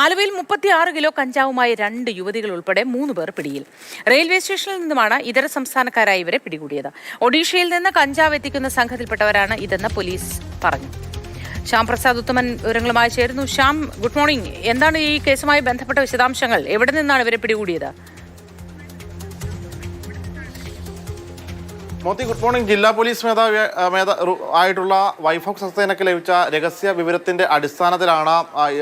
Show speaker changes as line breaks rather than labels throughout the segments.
ആലുവയിൽ മുപ്പത്തിയാറ് കിലോ കഞ്ചാവുമായി രണ്ട് യുവതികൾ ഉൾപ്പെടെ മൂന്ന് പേർ പിടിയിൽ. റെയിൽവേ സ്റ്റേഷനിൽ നിന്നുമാണ് ഇതര സംസ്ഥാനക്കാരായ ഇവരെ പിടികൂടിയത്. ഒഡീഷയിൽ നിന്ന് കഞ്ചാവ് എത്തിക്കുന്ന സംഘത്തിൽപ്പെട്ടവരാണ് ഇതെന്ന് പോലീസ് പറഞ്ഞു. ശ്യാം പ്രസാദ് ഉത്തമൻ വിവരങ്ങളുമായി ചേരുന്നു. Shyam good morning. എന്താണ് ഈ കേസുമായി ബന്ധപ്പെട്ട വിശദാംശങ്ങൾ? എവിടെ നിന്നാണ് ഇവരെ പിടികൂടിയത്?
Mothi good morning. ജില്ലാ പോലീസ് മേധാവി മേധാ ആയിട്ടുള്ള വൈഭവ് സസ്തേനക്ക് ലഭിച്ച രഹസ്യ വിവരത്തിന്റെ അടിസ്ഥാനത്തിലാണ്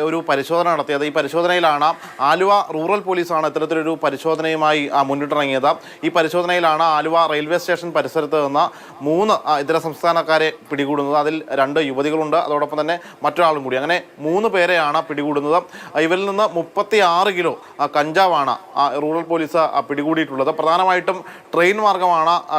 ഒരു പരിശോധന നടത്തിയത്. ഈ പരിശോധനയിലാണ് ആലുവ റൂറൽ പോലീസാണ് ഇത്തരത്തിലൊരു പരിശോധനയുമായി മുന്നിട്ടിറങ്ങിയത്. ഈ പരിശോധനയിലാണ് ആലുവ റെയിൽവേ സ്റ്റേഷൻ പരിസരത്ത് നിന്ന് മൂന്ന് ഇതര സംസ്ഥാനക്കാരെ പിടികൂടുന്നത്. അതിൽ രണ്ട് യുവതികളുണ്ട്. അതോടൊപ്പം തന്നെ മറ്റൊരാളും കൂടി. അങ്ങനെ മൂന്ന് പേരെയാണ് പിടികൂടുന്നത്. ഇവരിൽ നിന്ന് മുപ്പത്തി ആറ് കിലോ കഞ്ചാവാണ് റൂറൽ പോലീസ് പിടികൂടിയിട്ടുള്ളത്. പ്രധാനമായിട്ടും ട്രെയിൻ മാർഗമാണ് ആ,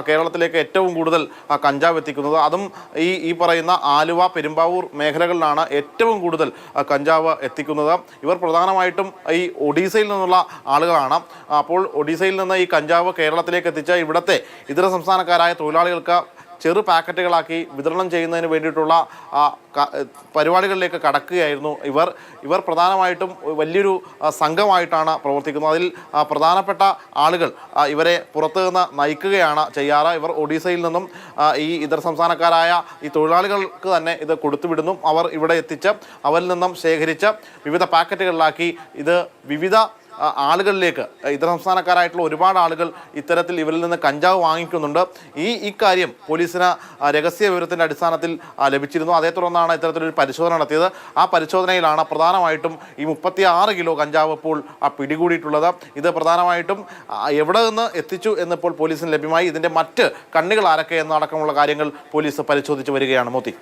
കേരളത്തിലേക്ക് ഏറ്റവും കൂടുതൽ കഞ്ചാവ് എത്തിക്കുന്നത്. അതും ഈ ഈ പറയുന്ന ആലുവ പെരുമ്പാവൂർ മേഖലകളിലാണ് ഏറ്റവും കൂടുതൽ കഞ്ചാവ് എത്തിക്കുന്നത്. ഇവർ പ്രധാനമായിട്ടും ഈ ഒഡീസയിൽ നിന്നുള്ള ആളുകളാണ്. അപ്പോൾ ഒഡീസയിൽ നിന്ന് ഈ കഞ്ചാവ് കേരളത്തിലേക്ക് എത്തിച്ച ഇവിടുത്തെ ഇതര സംസ്ഥാനക്കാരായ തൊഴിലാളികൾക്ക് ചെറു പാക്കറ്റുകളാക്കി വിതരണം ചെയ്യുന്നതിന് വേണ്ടിയിട്ടുള്ള പരിപാടികളിലേക്ക് കടക്കുകയായിരുന്നു ഇവർ. ഇവർ പ്രധാനമായിട്ടും വലിയൊരു സംഘമായിട്ടാണ് പ്രവർത്തിക്കുന്നത്. അതിൽ പ്രധാനപ്പെട്ട ആളുകൾ ഇവരെ പുറത്തു നിന്ന് നയിക്കുകയാണ് ചെയ്യാറ്. ഇവർ ഒഡീസയിൽ നിന്നും ഈ ഇതര സംസ്ഥാനക്കാരായ ഈ തൊഴിലാളികൾക്ക് തന്നെ ഇത് കൊടുത്തുവിടുന്നു. അവർ ഇവിടെ എത്തിച്ച് അവരിൽ നിന്നും ശേഖരിച്ച് വിവിധ പാക്കറ്റുകളിലാക്കി ഇത് വിവിധ ആളുകളിലേക്ക് ഇതര സംസ്ഥാനക്കാരായിട്ടുള്ള ഒരുപാട് ആളുകൾ ഇത്തരത്തിൽ ഇവരിൽ നിന്ന് കഞ്ചാവ് വാങ്ങിക്കുന്നുണ്ട്. ഈ ഇക്കാര്യം പോലീസിന് രഹസ്യ വിവരത്തിന്റെ അടിസ്ഥാനത്തിൽ ലഭിച്ചിരുന്നു. അതേ തുടർന്നാണ് ഇത്തരത്തിലൊരു പരിശോധന നടത്തിയത്. ആ പരിശോധനയിലാണ് പ്രധാനമായിട്ടും ഈ മുപ്പത്തി ആറ് കിലോ കഞ്ചാവ് ഇപ്പോൾ പിടികൂടിയിട്ടുള്ളത്. ഇത് പ്രധാനമായിട്ടും എവിടെ നിന്ന് എത്തിച്ചു എന്നിപ്പോൾ പോലീസിന് ലഭ്യമായി. ഇതിന്റെ മറ്റ് കണ്ണികൾ ആരൊക്കെ എന്നടക്കമുള്ള കാര്യങ്ങൾ പോലീസ് പരിശോധിച്ച് വരികയാണ്. മോത്തി.